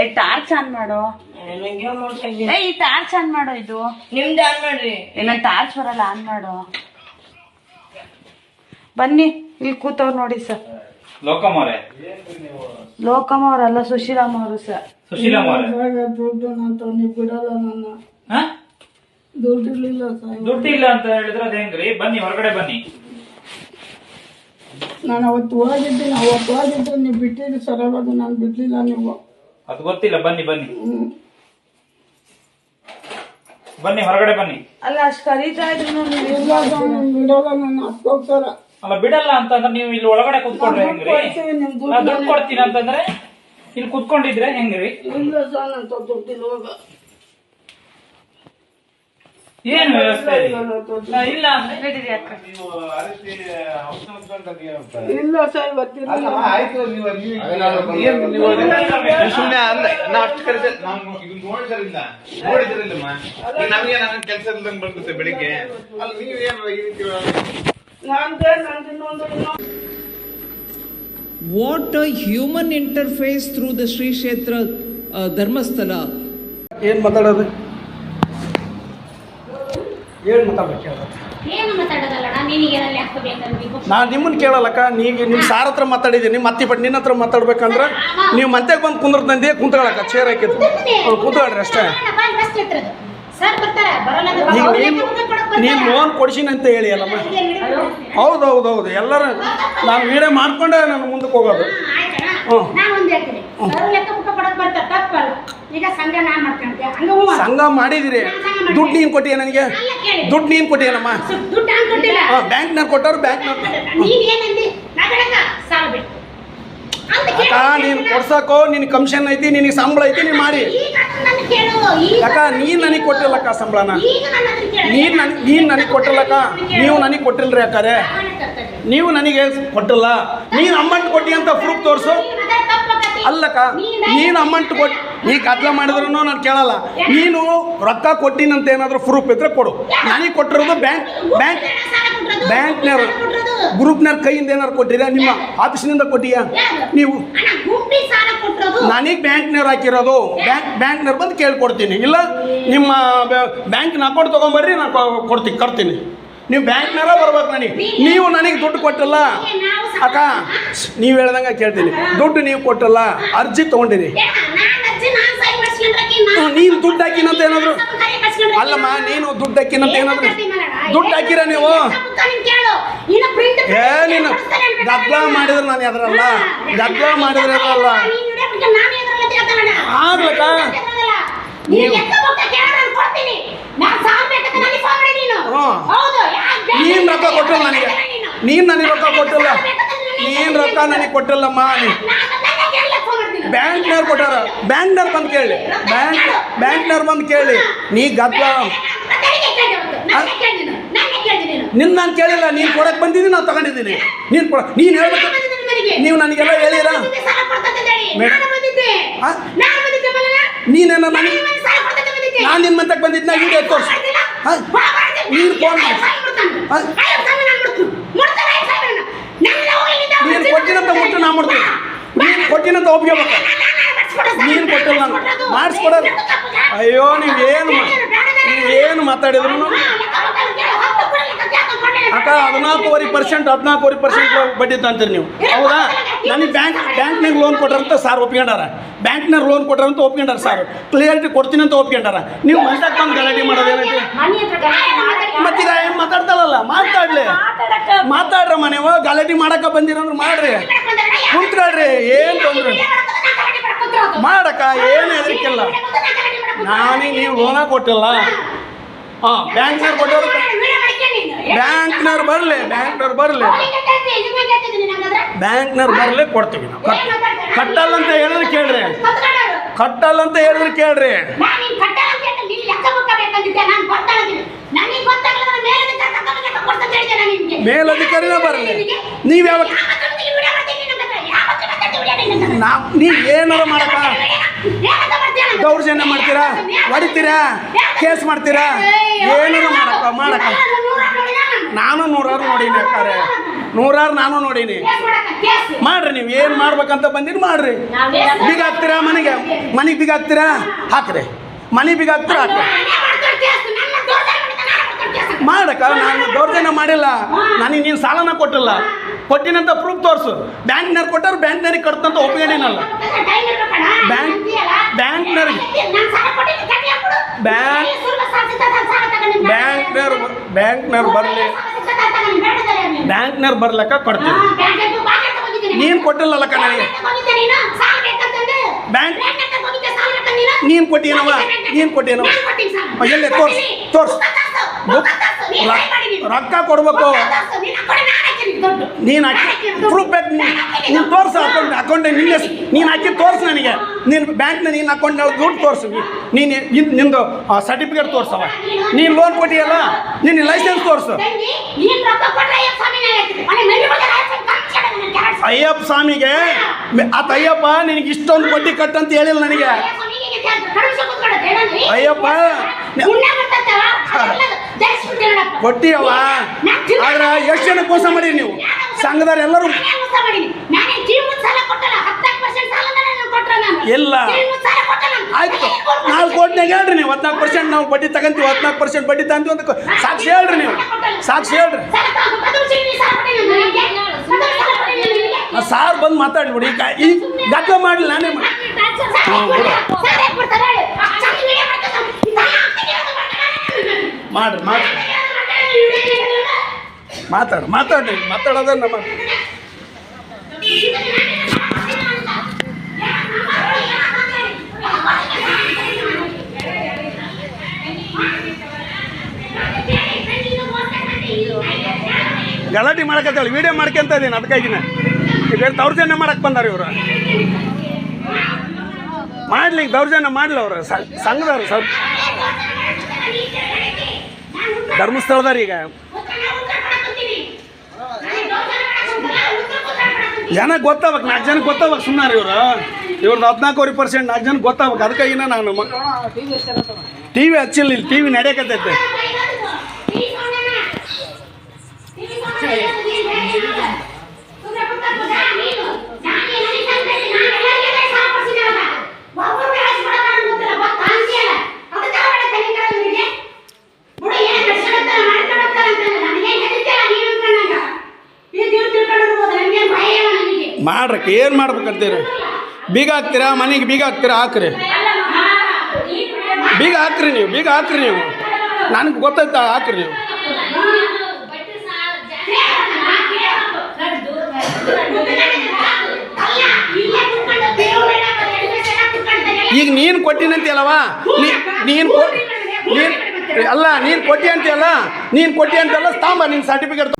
ಏ torch on ಮಾಡು. ಏ ಈ ಟಾರ್ಚ್ ಆನ್ ಮಾಡು ಇದು. ನಿಮ್ದು ಆನ್ ಮಾಡ್ರಿ. ಏನ ಟಾರ್ಚ್ ಬರಲ್ಲ ಆನ್ ಮಾಡು. ಬನ್ನಿ ಇಲ್ಲಿ ಕೂತವ್ರು ನೋಡಿ ಸರ್ ಲೋಕಮೋರೆ ಲೋಕಮ್ಮ ಅವರಲ್ಲ ಸುಶೀಲಮ್ಮ ಅವರು ಸರ್ ಸುಶೀಲಮ್ಮ ಅವರೇ. ದುಡ್ಡು ನಾನು ನೀವು ಬಿಡಲ್ಲ ನನ್ನ ಹಾ? ದುಡ್ಡು ಇರ್ಲಿಲ್ಲ ಸರ್ ದುಡ್ಡು ಇಲ್ಲ ಅಂತ ಹೇಳಿದ್ರೆ ಬನ್ನಿ ಹೊರಗಡೆ ಬನ್ನಿ. ನಾನು ಅವತ್ತು ಹೋಗಿದ್ದೀನಿ ಅವತ್ತು ಹೋಗಿದ್ದೆ ನೀವು ಸರ್ ಅವಾಗ ನಾನು ಬಿಡ್ಲಿಲ್ಲ ನೀವು. ಅದು ಗೊತ್ತಿಲ್ಲ ಬನ್ನಿ ಬನ್ನಿ. ಹ್ಮ್. ಬನ್ನಿ ಹೊರಗಡೆ ಬನ್ನಿ. ಅಲ್ಲ ಅಷ್ಟು ಕರೀತಾ ಇದ್ರು ನೀವು ಇಲ್ಲ ಸರ್, ನಾನು ಬಿಡಲ್ಲ ನನ್ನ ಅಲ್ಲ ಬಿಡಲ್ಲ ಅಂತಂದ್ರೆ ನೀವು ಇಲ್ಲಿ ಒಳಗಡೆ ಕುತ್ಕೊಂಡ್ರೆ ಹೆಂಗ್ರಿ? ಕೊಡ್ತೀವಿ ನಿಮ್ ನಾ ದುಡ್ಡು ಕೊಡ್ತೀನಿ ಅಂತಂದ್ರೆ ಇಲ್ಲಿ ಕುತ್ಕೊಂಡಿದ್ರೆ ಹೆಂಗ್ರಿ? ಇಲ್ಲ ಸರ್ ನನ್ನ ದುಡ್ಡಿಲ್ಲ ಹೋಗ. ಏನ್ ವ್ಯವಸ್ಥೆ ಇಲ್ಲ ಇಲ್ಲ ಸರ್ ಸುಮ್ಮನೆ ಅಲ್ಲ ನಾ ಅಷ್ಟು ಕರೆದ ನಾವು ಇದು. ನೋಡಿದ್ರಿಲ್ಲ ನೋಡಿದ್ರಿಲ್ಲಮ್ಮ. ನಮಗೆ ನನ್ನ ಕೆಲಸ ಇಲ್ದಂಗೆ ಬೆಳಿಗ್ಗೆ. ಅಲ್ಲಿ ನೀವೇನು ಈ ರೀತಿ human interface through the Sri Kshetra uh, Dharmasthala. ಏನು ಮಾತಾಡೋದು? ಏನು ಮಾತಾಡ್ಬೇಕು ಏನು ಮಾತಾಡೋದಲ್ಲಣ್ಣ ನಿನಗೇನಲ್ಲಿ ಹಾಕಬೇಕನ್ಬೇಕು ನಾನು ನಿಮ್ಮನ್ನ ಕೇಳಲ್ಲಕ್ಕ ನೀಗ ನಿಮ್ಮ ಸಾರ್ ಹತ್ರ ಮಾತಾಡಿದ್ದೀನಿ ಮತ್ತೆ ಬಟ್ ನಿನ್ನ ಹತ್ರ ಮಾತಾಡ್ಬೇಕಂದ್ರೆ ನೀವು ಮತ್ತೆ ಬಂದು ಕುಂದ್ರದಂದೆ ಕುಂತ್ಕೊಳಕ್ಕ ಚೇರ್ ಹಾಕಿದ್ರು ಅವ್ರು ಕುಂತ್ಕೊಳ್ರಿ ಅಷ್ಟೇ. ಸರ್ ಬರ್ತಾರೆ ಈಗ ನೀನು ಲೋನ್ ಕೊಡಿಸಿನಂತ ಅಂತ ಹೇಳಿ ಅಲ್ಲಮ್ಮ? ಹೌದು ಹೌದು ಹೌದು ಎಲ್ಲರೂ ನಾನು ವೀಡಿಯೋ ಮಾಡ್ಕೊಂಡೆ ನಾನು ಮುಂದಕ್ಕೆ ಹೋಗೋದು. ಹ್ಞೂ ನಾನು ಒಂದ್ ಹೇಳ್ತೀನಿ ಸರ್ ಲೆಕ್ಕ ಮುಖ ಕೊಡಕ್ ಬರ್ತಾರೆ ತಪ್ಪಲ್ಲ. ಈಗ ಸಂಘ ನಾ ಮಾಡ್ಕೊಂಡೆ ಹಂಗ ಸಂಘ ಮಾಡಿದಿರಿ. ದುಡ್ಡು ನೀನು ಕೊಟ್ಟಿಯ ನನಗೆ? ದುಡ್ಡು ನೀನು ಕೊಟ್ಟಿಯನಮ್ಮ? ಬ್ಯಾಂಕ್ ದುಡ್ಡು ನಾನು ಕೊಟ್ಟಿಲ್ಲ. ಬ್ಯಾಂಕ್ನಾಗ ಕೊಟ್ಟವ್ರು ಬ್ಯಾಂಕ್ನಾಗ ನೀನ್ ಏನಂದಿ? ಸಾಲ ಬೇಕು. ಅಕ್ಕ ನೀನು ಕೊಡ್ಸಕ್ಕೋ? ನಿನ್ ಕಮಿಷನ್ ಐತಿ ನಿನಗೆ ಸಂಬಳ ಐತಿ ನೀನು ಮಾಡಿ. ಅಕ್ಕ ನೀನು ನನಗೆ ಕೊಟ್ಟಿಲ್ಲಕ್ಕ ಸಂಬಳನ. ನೀನ್ ನೀನ್. ನೀನು ನನ್ ನೀನು ನನಗೆ ಕೊಟ್ಟಿಲ್ಲಕ್ಕ. ನೀವು ನನಗೆ ಕೊಟ್ಟಿಲ್ರಿ ಅಕ್ಕಾರೆ. ನೀವು ನನಗೆ ಕೊಟ್ಟಿಲ್ಲ. ನೀನು ಅಮೌಂಟ್ ಕೊಟ್ಟಿ ಅಂತ ಪ್ರೂಫ್ ತೋರಿಸು. ಅಲ್ಲಕ್ಕ, ನೀನು ಅಮೌಂಟ್ ಕೊಟ್ಟು ನೀ ಕತ್ಲ ಮಾಡಿದ್ರು ನಾನು ಕೇಳಲ್ಲ. ನೀನು ರೊಕ್ಕ ಕೊಟ್ಟಿನಂತ ಏನಾದರೂ ಪ್ರೂಫ್ ಇದ್ರೆ ಕೊಡು. ನನಗೆ ಕೊಟ್ಟಿರೋದು ಬ್ಯಾಂಕ್ ಬ್ಯಾಂಕ್ ಬ್ಯಾಂಕ್ನವ್ರು ಗ್ರೂಪ್ನವ್ರ ಕೈಯಿಂದ ಏನಾರು ಕೊಟ್ಟಿರಾ ನಿಮ್ಮ ಆಫೀಸಿನಿಂದ ಕೊಟ್ಟಿಯಾ? ನೀವು ನನಗೆ ಬ್ಯಾಂಕ್ನವ್ರು ಹಾಕಿರೋದು. ಬ್ಯಾಂಕ್ ಬ್ಯಾಂಕ್ನವ್ರು ಬಂದು ಕೇಳ್ಕೊಡ್ತೀನಿ. ಇಲ್ಲ, ನಿಮ್ಮ ಬ್ಯಾಂಕ್ನ ಅಕೌಂಟ್ ತೊಗೊಂಬರ್ರಿ ನಾನು ಕೊಡ್ತೀನಿ ಕೊಡ್ತೀನಿ ನೀವು ಬ್ಯಾಂಕ್ನಾರ ಬರ್ಬೇಕು ನನಗೆ ನೀವು ನನಗೆ ದುಡ್ಡು ಕೊಟ್ಟಲ್ಲ. ಅಕ್ಕ, ನೀವು ಹೇಳ್ದಂಗೆ ಕೇಳ್ತೀನಿ. ದುಡ್ಡು ನೀವು ಕೊಟ್ಟಲ್ಲ, ಅರ್ಜಿ ತೊಗೊಂಡಿರಿ. ನಾನ್ ದುಡ್ಡು ಹಾಕಿನಂತ ಏನಾದ್ರು? ಅಲ್ಲಮ್ಮ, ನೀನು ದುಡ್ಡು ಹಾಕಿನಂತ ಏನ್ ಏನಾದ್ರು? ದುಡ್ಡು ಹಾಕಿರ ನೀವು? ಏ, ನೀನು ಗದ್ದಲ. ಮಾಡಿದ್ರೆ ನಾನು ಎದರಲ್ಲ. ಗದ್ದಲ ಮಾಡಿದ್ರೆ ಎದರಲ್ಲ. ಆಗ್ಲಕ್ಕ? ನೀವು- ಲೆಕ್ಕ ಪಕ್ಕ ಕೇಳು, ನಾನು ಕೊಡ್ತೀನಿ. ನಾನ್ ಸಾಲ ಬೇಕಂತ ನನಗೆ ಫೋನ್ ಮಾಡಿ ನೀನು. ಹ್ಮ್. ಹೌದು, ಯಾಕ್ ಬೇಕು? ನೀನ್ ರೊಕ್ಕ ಕೊಟ್ಟಿಲ್ಲ ನನಗೆ ನೀನು. ನೀನ್ ನನಗೆ ರೊಕ್ಕ ಕೊಟ್ಟಿಲ್ಲ ನೀನು ರೊಕ್ಕ ನನಗೆ ಕೊಟ್ಟಿಲ್ಲಮ್ಮ ನೀ. ಬ್ಯಾಂಕ್ನವ್ರು ಕೊಟ್ಟಾರ ಬ್ಯಾಂಕ್ನವ್ರು ಬಂದು ಕೇಳಿ ಬ್ಯಾಂಕ್ ಬ್ಯಾಂಕ್ನವ್ರು ಬಂದು ಕೇಳಿ ನೀ ನೀನು. ನಿನ್ನ ನಾನು ಕೇಳಿಲ್ಲ ನೀನು ಕೊಡಕ್ಕೆ ಬಂದಿದ್ದೀನಿ ನಾನು ತಗೊಂಡಿದ್ದೀನಿ ನೀನು ಕೊಡ ನೀನು ಹೇಳ್ಬೇಕು ನೀವು ನನಗೆಲ್ಲ ಹೇಳಿರ ಬಂದಿದ್ದೆ, ಬಂದಿದ್ದೆ. ಬಂದಿದ್ದೆ. ನೀನೇನ ನಾನು ನನಗೆ ಬಂದಿದ್ದೆ. ನಾನು ನಿನ್ನ ಮಂತಕ್ಕೆ ಬಂದಿದ್ನ ವಿಡಿಯೋ ತೋರಿಸು? ಹಾ? ನೀನು ಫೋನ್ ಮಾಡು. ಹಾ? ಐವತ್ತು ಸಾವಿರ ನಾನು ಮುಡ್ತೀನಿ. ಮುಡ್ತಾನೆ ಐವತ್ತು ಸಾವಿರ ನಾನು. ನನ್ನ ಹೋಗ್ಲಿಕ್ಕೆ ಅವ್ನು ನೀನು ಕೊಟ್ಟಿನಂತ ಮುಟ್ಟು ನಾ ಮಾಡ್ತೀನಿ. ನೀನು ಕೊಟ್ಟಿನಂತ ಒಪ್ಕೋಬೇಕು ನೀನು ಕೊಟ್ಟಿಲ್ಲ ನಾನು. ಮಾಡಿಸ್ಕೊಡೋದು. ಅಯ್ಯೋ ನೀವೇನು ನೀವೇನು ಮಾತಾಡಿದ್ರು ಅಕ್ಕ, ಹದಿನಾಲ್ಕೂವರೆ ಪರ್ಸೆಂಟ್ ಹದಿನಾಲ್ಕೂವರೆ ಪರ್ಸೆಂಟ್ ಬಡ್ಡಿ ತಂತೀರಿ ನೀವು. ಹೌದಾ? ನನಗೆ ಬ್ಯಾಂಕ್ ಬ್ಯಾಂಕ್ನಾಗ ಲೋನ್ ಕೊಟ್ಟರಂತ ಸಾರ್ ಒಪ್ಕೊಂಡಾರ ಬ್ಯಾಂಕ್ನಾಗ ಲೋನ್ ಕೊಟ್ಟಾರಂತ ಒಪ್ಕೊಂಡಾರ ಸಾರ್. ಕ್ಲಿಯರಿಟಿ ಕೊಡ್ತೀನಿ ಅಂತ ಒಪ್ಕೊಂಡಾರ ನೀವು ಮಂತಕ್ಕೆ ಬಂದು ಗಲಾಟೆ ಮಾಡೋದೇನೈತಿ? ಮಾತಾಡ್ರಮ್ಮ ಮನೆವ ಗಲಾಟೆ ಮಾಡಕ ಬಂದಿರಂದ್ರೆ ಮಾಡ್ರಿ. ಕುಂತ್ಕೊಳ್ರಿ, ಏನು ತೊಂದ್ರೆ ಮಾಡಕ್ಕ ಏನು ಹೆದರಿಕಿಲ್ಲ ನಾನೇ ನೀವು ಲೋನ ಕೊಟ್ಟಿಲ್ಲ. ಹಾಂ, ಬ್ಯಾಂಕ್ನವ್ರು ಕೊಟ್ಟವ್ರು ಬ್ಯಾಂಕ್ನವ್ರು ಬರಲಿ ಬ್ಯಾಂಕ್ನವ್ರು ಬರಲಿ. ಬ್ಯಾಂಕ್ನವ್ರು ಬರಲಿ, ಕೊಡ್ತೀವಿ ನಾವು. ಕಟ್ ಕಟ್ಟಲ್ಲ ಅಂತ ಹೇಳಿದ್ರೆ ಕೇಳ್ರಿ. ಕಟ್ಟಲ್ಲ ಅಂತ ಹೇಳಿದ್ರೆ ಕೇಳ್ರಿ. ಮೇಲಧಿಕಾರಿನೇ ಬರಲಿ. ನೀವು ಯಾವ ನಾವು ನೀವು ಏನಾರ ಮಾಡಕ್ಕ? ದೌರ್ಜನ್ಯ ಮಾಡ್ತೀರಾ? ಹೊಡಿತೀರಾ? ಕೇಸ್ ಮಾಡ್ತೀರಾ? ಏನಾರ ಮಾಡಕ್ಕ? ಮಾಡಕ್ಕ. ನಾನು ನೂರಾರು ನೋಡೀನಿ ಅಕ್ಕಾರೆ. ನೂರಾರು ನಾನು ನೋಡೀನಿ. ಮಾಡ್ರಿ ನೀವು. ಏನು ಮಾಡ್ಬೇಕಂತ ಬಂದಿರಿ ಮಾಡ್ರಿ. ಬೀಗ ಹಾಕ್ತೀರಾ ಮನೆಗೆ? ಮನೆಗೆ ಬೀಗ ಹಾಕ್ತೀರಾ? ಹಾಕ್ರಿ. ಮನೆ ಬೀಗ ಹಾಕ್ತೀರಾ? ಹಾಕ್ರಿ. ಮಾಡಕ್ಕ ನಾನು ದೌರ್ಜನ್ಯ ಮಾಡಿಲ್ಲ ನನಗೆ ನೀನು ಸಾಲನ ಕೊಟ್ಟಿಲ್ಲ ಕೊಟ್ಟಿನಂತ ಪ್ರೂಫ್ ತೋರಿಸು ಬ್ಯಾಂಕ್ನವ್ರು ಕೊಟ್ಟರು ಬ್ಯಾಂಕ್ನವ್ರಿಗೆ ಕಟ್ತಂತ ಇರ್ಬೇಕಣ್ಣ ಬ್ಯಾಂಕ್, ಬ್ಯಾಂಕ್ನವ್ರಿಗೆ ನಾನು ಬ್ಯಾಂಕ್ ನೀನು ಬ್ಯಾಂಕ್ನವ್ರು ಬ್ಯಾಂಕ್ನವ್ರು ಬರಲಿ ನೀನು ನೀನು. ಬ್ಯಾಂಕ್ನವ್ರು ಬರ್ಲಕ್ಕ ತಗೊಂಡಿದ್ದೀನಿ. ನೀನು ಕೊಟ್ಟಿಲ್ಲಲ್ಲಕ್ಕ ನನಗೆ ನೀನು? ಬ್ಯಾಂಕ್- ನೀನು? ನೀನು ಕೊಟ್ಟಿನವ ನೀನು ಕೊಟ್ಟಿನವ ನಾನು. ಎಲ್ಲೇ ತೋರ್ಸು ತೋರ್ಸು ರೊಕ್ಕ ಕೊಡ್ಬೇಕು. ನೀನು ಹಾಕಿ ಪ್ರೂಫ್ ಬೇಕು ನಾನು. ತೋರಿಸು ಅಕೌಂಟ್ ಅಕೌಂಟ್ ನಿನ್ನ ನೀನು ಹಾಕಿ ತೋರಿಸು ನನಗೆ. ನೀನು ಬ್ಯಾಂಕ್ನ ನಿನ್ನ ಅಕೌಂಟ್ ದುಡ್ಡು ತೋರಿಸು. ನೀನು ನಿಂದು ಸರ್ಟಿಫಿಕೇಟ್ ತೋರಿಸವ ನೀನು ಲೋನ್ ಕೊಟ್ಟಿಯಲ್ಲ? ನಿನ್ನ ಲೈಸೆನ್ಸ್ ತೋರಿಸು. ಅಯ್ಯಪ್ಪ ಸ್ವಾಮಿಗೆ? ಆತ ಅಯ್ಯಪ್ಪ ನಿನಗೆ ಇಷ್ಟೊಂದು ಬಡ್ಡಿ ಕಟ್ಟಂತ ಹೇಳಿಲ್ಲ ನನಗೆ. ಅಯ್ಯಪ್ಪ ಕೊಟ್ಟಿಯವ ಆದ್ರ ಎಷ್ಟು ಜನ ಮೋಸ ಮಾಡಿರಿ ನೀವು? ಸಂಘದವ್ರು ಎಲ್ಲರೂ. ಇಲ್ಲ. ಆಯ್ತು. ನಾಲ್ಕು ಕೋಟಿನಾಗ ಹೇಳ್ರಿ ನೀವು. ಹದಿನಾಲ್ಕು ಪರ್ಸೆಂಟ್ ನಾವು ಬಡ್ಡಿ ತಗಂತೀವಿ. ಹದಿನಾಲ್ಕು ಪರ್ಸೆಂಟ್ ಬಡ್ಡಿ ತಗಂತೀವಿ ಅಂತ ಸಾಕ್ಷಿ ಹೇಳ್ರಿ ನೀವು. ಸಾಕ್ಷಿ ಹೇಳ್ರಿ. ಸಾರ್ ಬಂದು ಮಾತಾಡ್ಬಿಡಿ. ಈಗ ಈ ದಾಖಲೆ ಮಾಡಲಿ ನಾನೇ ಮಾಡಿ ಸಾಲ ಹಾಕ್ಬಿಡ್ತಾರೆ. ಸಾಲ ಹಾಕ್ಬಿಡ್ತಾರೆ. ಸಾಲ ವಿಡಿಯೋ ಮಾಡ್ತಾರೆ. ಈ ಸಾಲ ಹಾಕ್ತೀನಿ ಅಂತ ಮಾಡ್ತಾರೆ. ಮಾಡ್ರಿ ಮಾಡ್ರಿ ಮಾತಾಡು ಮಾತಾಡ್ರಿ ಮಾತಾಡೋದನ್ನ ನಮ್ಮ ಗಲಾಟೆ ಮಾಡಕತ್ತೇಳಿ ವಿಡಿಯೋ ಮಾಡ್ಕೊಂತ ಇದೀನಿ ಅದಕ್ಕಾಗಿನ ಈಗ ದೌರ್ಜನ್ಯ ಮಾಡಕ್ ಬಂದಾರ ಇವರು. ಮಾಡ್ಲಿ, ದೌರ್ಜನ್ಯ ಮಾಡ್ಲಿ ಅವ್ರು ಸಂಘದವ್ರು ಸ್ವಲ್ಪ ಧರ್ಮಸ್ಥಳದಾರ ಈಗ. ಜನ ಗೊತ್ತಾಗಬೇಕು, ನಾಲ್ಕು ಜನಕ್ಕೆ ಗೊತ್ತಾಗಬೇಕು ಸುಮ್ಮನೆ ಇವರು. ಇವ್ರದ್ದು ಹದಿನಾಲ್ಕೂವರೆ ಪರ್ಸೆಂಟ್ ನಾಲ್ಕು ಜನಕ್ಕೆ ಗೊತ್ತಾಗಬೇಕು. ಅದಕ್ಕಾಗಿನ ನಾನು ಟಿ ವಿ ಹಚ್ಚಿಲ್ಲ ಇಲ್ಲಿ ಟಿ ವಿ ನಡೆಯಕತ್ತೈತೆ ಮಾಡ್ರಕ್ಕೆ ಏನು ಮಾಡ್ಬೇಕಂತೀರಿ? ಬೀಗ ಹಾಕ್ತೀರಾ ಮನೆಗೆ ಬೀಗ ಹಾಕ್ತೀರಾ ಹಾಕ್ರಿ. ಬೀಗ ಹಾಕ್ರಿ ನೀವು, ಬೀಗ ಹಾಕ್ರಿ ನೀವು. ನನಗೆ ಗೊತ್ತಾಯ್ತ ಹಾಕ್ರಿ ನೀವು. ಈಗ ನೀನು ಕೊಟ್ಟಿನಂತೀಯಲ್ಲವ? ನೀನು ನೀನು ಅಲ್ಲ, ನೀನು ಕೊಟ್ಟಿ ಅಂತೀಯಲ್ಲ ನೀನು ಕೊಟ್ಟಿ ಅಂತೆಲ್ಲ ತಾಂಬ ನಿನ್ನ ಸರ್ಟಿಫಿಕೇಟ್